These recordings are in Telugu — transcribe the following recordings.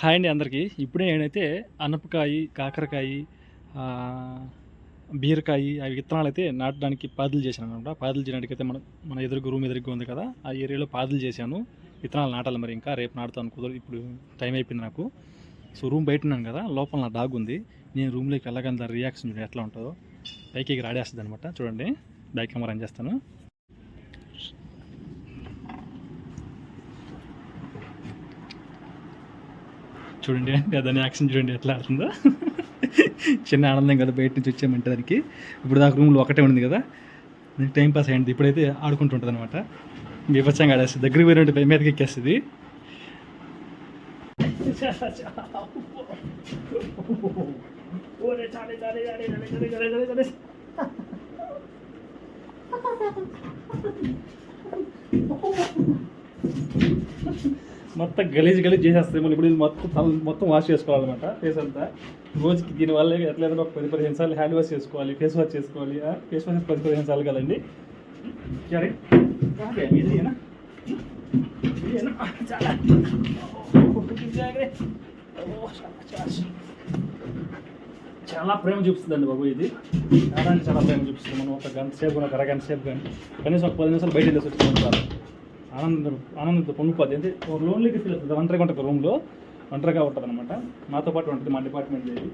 హాయ్ అండి అందరికీ. ఇప్పుడే నేనైతే అనపకాయ కాకరకాయ బీరకాయ అవి విత్తనాలు అయితే నాటడానికి పాదులు చేశాను అనమాట పాదులు చేయడానికి అయితే మన మన ఎదురుగా రూమ్ ఎదురుగా ఉంది కదా ఆ ఏరియాలో పాదులు చేశాను. విత్తనాలు నాటాలి మరి ఇంకా రేపు నాటుతాను కుదరదు ఇప్పుడు టైం అయిపోయింది నాకు. సో రూమ్ బయట ఉన్నాను కదా లోపల నా డాగ్ ఉంది. నేను రూమ్లోకి వెళ్ళగానే దాని రియాక్షన్ చూడండి ఎట్లా ఉంటుందో. పైకి రాడేస్తుంది అనమాట చూడండి బ్యాక్ కెమెరా అని చేస్తాను. చూడండి అంటే దాని యాక్షన్ చూడండి ఎట్లా ఆడుతుందో. చిన్న ఆనందం కదా బయట నుంచి వచ్చామంటే దానికి. ఇప్పుడు దాకా రూమ్లో ఒకటే ఉంది కదా. టైం పాస్ అయ్యింది. ఇప్పుడైతే ఆడుకుంటుంటుంది అనమాట బీభత్సంగా ఆడేస్తుంది. దగ్గరికి పోయినట్టు పై మీదకి ఎక్కేస్తుంది. మొత్తం గలీజ్ గలీజ్ చేసేస్తాయి. మనం ఇప్పుడు ఇది మొత్తం మొత్తం వాష్ చేసుకోవాలన్నమాట. ఫేస్ అంతా. రోజుకి దీనివల్ల ఎట్లయితే ఒక పది పదిహేను సార్లు హ్యాండ్ వాష్ చేసుకోవాలి ఫేస్ వాష్ చేసుకోవాలి. ఫేస్ వాష్ పది పదిహేను సార్లు కదండి. సరే చాలా. ప్రేమ చూపిస్తుందండి బాబు ఇది. చాలా అంటే చాలా ప్రేమ చూపిస్తుంది. మనం ఒక గంట సేపు ఒక అరగంట సేపు కానీ కనీసం ఒక పది నిమిషాలు బయట వెళ్ళేసి వచ్చి ఉంటారు ఆనంద ఆనందంతో పొంగిపోద్ది అంటే ఒక లోన్లీకి ఫీల్ అవుతుంది. ఒంటరిగా ఉంటుంది రూమ్లో ఒంటరిగా ఉంటుంది అనమాట నాతో పాటు ఉంటుంది మా డిపార్ట్మెంట్ లేదు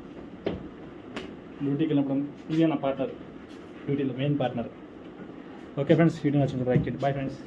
డ్యూటీకి వెళ్ళినప్పుడు ఇదే నా పార్ట్నర్ డ్యూటీలో main partner okay friends video నచ్చింది రైట్ బాయ్ ఫ్రెండ్స్